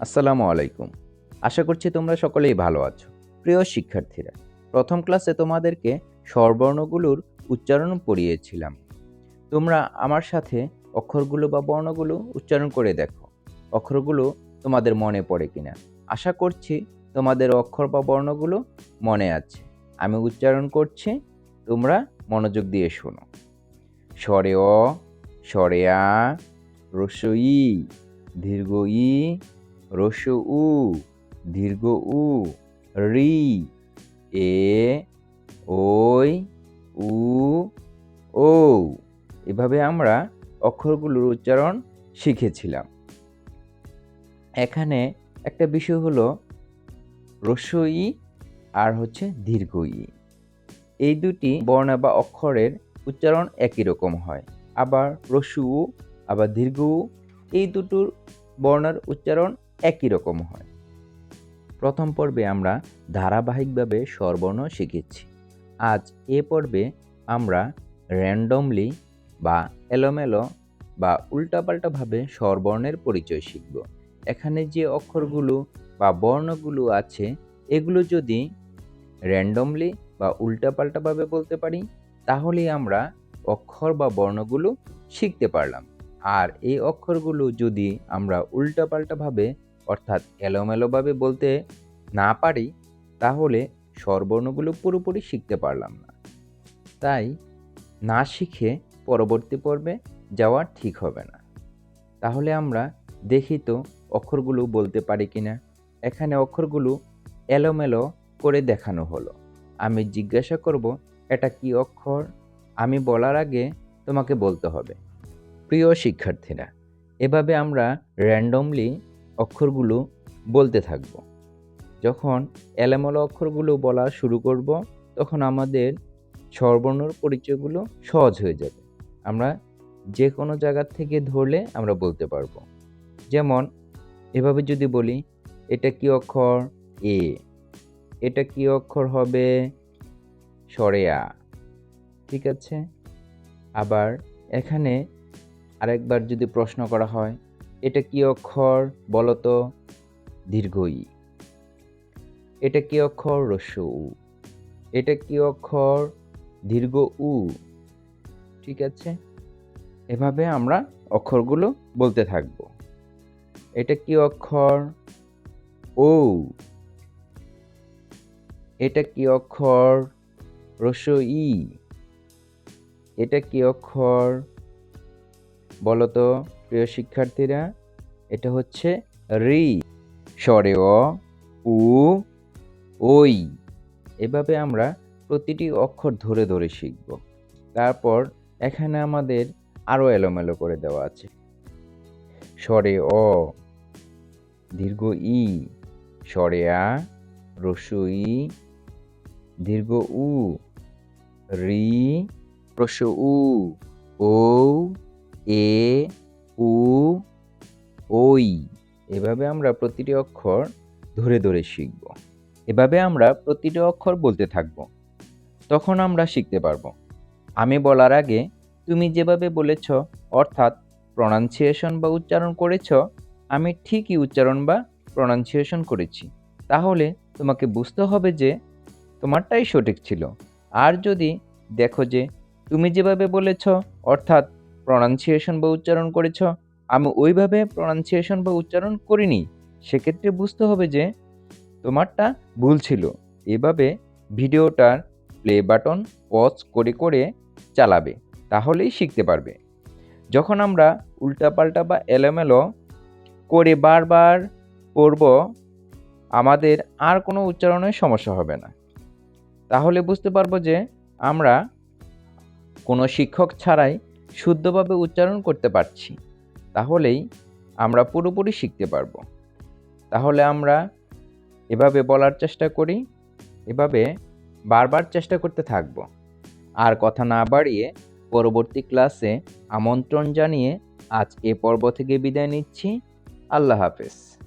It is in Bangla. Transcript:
আসসালামু আলাইকুম। আশা করছি তোমরা সকলেই ভালো আছো। প্রিয় শিক্ষার্থীরা, প্রথম ক্লাসে তোমাদেরকে স্বরবর্ণগুলোর উচ্চারণ পড়িয়েছিলাম। তোমরা আমার সাথে অক্ষরগুলো বা বর্ণগুলো উচ্চারণ করে দেখো। অক্ষরগুলো তোমাদের মনে পড়ে কিনা? আশা করছি তোমাদের অক্ষর বা বর্ণগুলো মনে আছে। আমি উচ্চারণ করছি, তোমরা মনোযোগ দিয়ে শোনো। স্বরে অ, স্বরে আ, রসই, দীর্ঘ ই রস উ, দীর্ঘ উ, রি, এ, ওই, উ ও এভাবে আমরা অক্ষরগুলোর উচ্চারণ শিখেছিলাম। এখানে একটা বিষয় হলো রস্যই আর হচ্ছে দীর্ঘ ই। এই দুটি বর্ণ বা অক্ষরের উচ্চারণ একই রকম হয়। আবার রস্যু উ, আবার দীর্ঘ এই দুটোর বর্ণের উচ্চারণ একই রকম হয়। প্রথম পর্বে আমরা ধারাবাহিকভাবে স্বরবর্ণ শিখেছি। আজ এ পর্বে আমরা র্যান্ডমলি বা এলোমেলো বা উল্টাপাল্টাভাবে স্বরবর্ণের পরিচয় শিখব। এখানে যে অক্ষরগুলো বা বর্ণগুলো আছে, এগুলো যদি র্যান্ডমলি বা উল্টাপাল্টাভাবে বলতে পারি তাহলেই আমরা অক্ষর বা বর্ণগুলো শিখতে পারলাম। আর এই অক্ষরগুলো যদি আমরা উল্টাপাল্টাভাবে অর্থাৎ এলোমেলোভাবে বলতে না পারি, তাহলে স্বরবর্ণগুলো পুরোপুরি শিখতে পারলাম না। তাই না শিখে পরবর্তী পর্বে যাওয়া ঠিক হবে না। তাহলে আমরা দেখি তো অক্ষরগুলো বলতে পারি কি না এখানে অক্ষরগুলো এলোমেলো করে দেখানো হলো। আমি জিজ্ঞাসা করব, এটা কি অক্ষর? আমি বলার আগে তোমাকে বলতে হবে। প্রিয় শিক্ষার্থীরা, এভাবে আমরা র্যান্ডমলি অক্ষরগুলো বলতে থাকব। যখন এলোমেলো অক্ষরগুলো বলা শুরু করব, তখন আমাদের স্বরবর্ণর পরিচয়গুলো সহজ হয়ে যাবে। আমরা যে কোনো জায়গা থেকে ধরলে আমরা বলতে পারব। যেমন, এভাবে যদি বলি, এটা কি অক্ষর এ? এটা কি অক্ষর হবে সরেয়া ঠিক আছে? আবার এখানে আরেকবার যদি প্রশ্ন করা হয় এটা কি অক্ষর বলো তো দীর্ঘ ই এটা কি অক্ষর রস্য উ এটা কি অক্ষর দীর্ঘ উ ঠিক আছে? এভাবে আমরা অক্ষরগুলো বলতে থাকব। এটা কি অক্ষর ও এটা কি অক্ষর রস্য ই এটা কি অক্ষর বলো তো প্রিয় শিক্ষার্থীরা, এটা হচ্ছে রি, স্বরে অ, উ ওই এভাবে আমরা প্রতিটি অক্ষর ধরে ধরে শিখব। তারপর এখানে আমাদের আরও এলোমেলো করে দেওয়া আছে। স্বরে অ, দীর্ঘ ই। স্বরে আ রস্যু ই। দীর্ঘ উ, রি। রস্য উ ও এ এভাবে আমরা প্রতিটি অক্ষর ধরে ধরে শিখব। এভাবে আমরা প্রতিটি অক্ষর বলতে থাকব। তখন আমরা শিখতে পারব। আমি বলার আগে, তুমি যেভাবে বলেছ, অর্থাৎ প্রনাউন্সিয়েশন বা উচ্চারণ করেছ, আমি ঠিকই উচ্চারণ বা প্রনাউন্সিয়েশন করেছি। তাহলে তোমাকে বুঝতে হবে যে তোমারটাই সঠিক ছিল। আর যদি দেখো যে তুমি যেভাবে বলেছ, অর্থাৎ প্রনাউন্সিয়েশন বা উচ্চারণ করেছ আমি ওইভাবে প্রনাউন্সিয়েশন বা উচ্চারণ করিনি। সেক্ষেত্রে বুঝতে হবে যে তোমারটা ভুল ছিল। এভাবে ভিডিওটার প্লে বাটন পজ করে করে চালাবে, তাহলেই শিখতে পারবে। যখন আমরা উল্টাপাল্টা বা এলোমেলো করে বারবার পড়ব, আমাদের আর কোনো উচ্চারণের সমস্যা হবে না। তাহলে বুঝতে পারব যে আমরা কোনো শিক্ষক ছাড়াই শুদ্ধভাবে উচ্চারণ করতে পারছি। তাহলেই আমরা পুরোপুরি শিখতে পারব। তাহলে আমরা এভাবে বলার চেষ্টা করি, এভাবে বারবার চেষ্টা করতে থাকব। আর কথা না বাড়িয়ে পরবর্তী ক্লাসে আমন্ত্রণ জানিয়ে আজ এ পর্ব থেকে বিদায় নিচ্ছি। আল্লাহ হাফেজ।